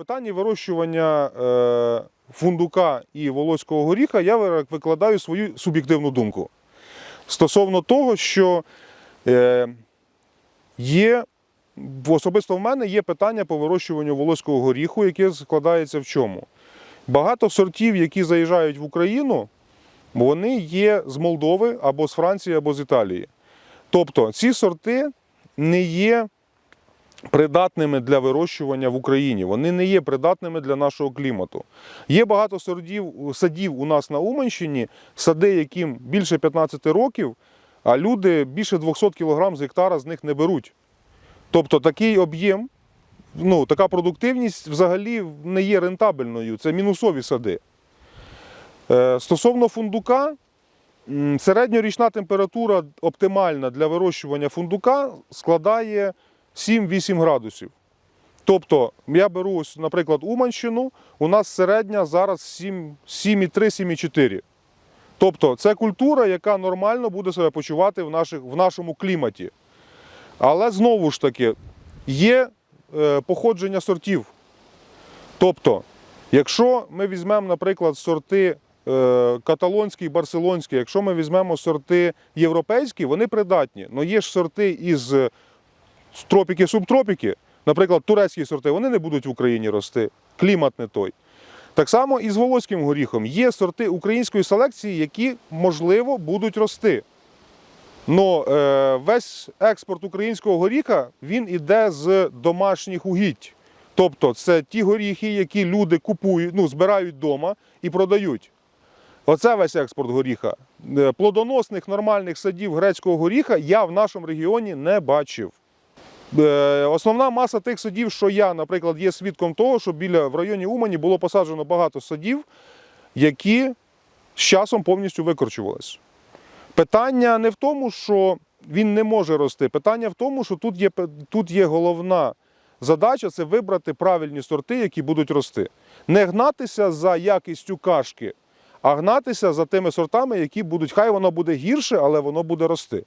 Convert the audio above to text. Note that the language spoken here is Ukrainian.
питанні вирощування е, фундука і волоського горіха я викладаю свою суб'єктивну думку. Стосовно того, що е, є, особисто в мене є питання по вирощуванню волоського горіху, яке складається в чому? Багато сортів, які заїжджають в Україну, вони є з Молдови або з Франції, або з Італії. Тобто ці сорти не є придатними для вирощування в Україні. Вони не є придатними для нашого клімату. Є багато сордів, садів у нас на Уманщині, сади, яким більше 15 років, а люди більше 200 кг з гектара з них не беруть. Тобто такий об'єм, ну, така продуктивність взагалі не є рентабельною. Це мінусові сади. Е, Стосовно фундука, середньорічна температура оптимальна для вирощування фундука складає 7-8 градусів. Тобто, я беру, ось, наприклад, Уманщину, у нас середня зараз 7,3-7,4. Тобто, це культура, яка нормально буде себе почувати в, наших, в нашому кліматі. Але знову ж таки, є е, походження сортів. Тобто, якщо ми візьмемо, наприклад, сорти е, каталонські і барселонські, якщо ми візьмемо сорти європейські, вони придатні. Але є ж сорти із тропіки, субтропіки, наприклад, турецькі сорти, вони не будуть в Україні рости. Клімат не той. Так само і з волоським горіхом. Є сорти української селекції, які, можливо, будуть рости. Но е, весь експорт українського горіха він іде з домашніх угідь. Тобто це ті горіхи, які люди купують, ну, збирають вдома і продають. Оце весь експорт горіха. Е, Плодоносних нормальних садів грецького горіха я в нашому регіоні не бачив. Е, Основна маса тих садів, що я, наприклад, є свідком того, що біля в районі Умані було посаджено багато садів, які з часом повністю викорчувались. Питання не в тому, що він не може рости. Питання в тому, що тут є, тут є головна задача це вибрати правильні сорти, які будуть рости. Не гнатися за якістю кашки, а гнатися за тими сортами, які будуть, хай воно буде гірше, але воно буде рости.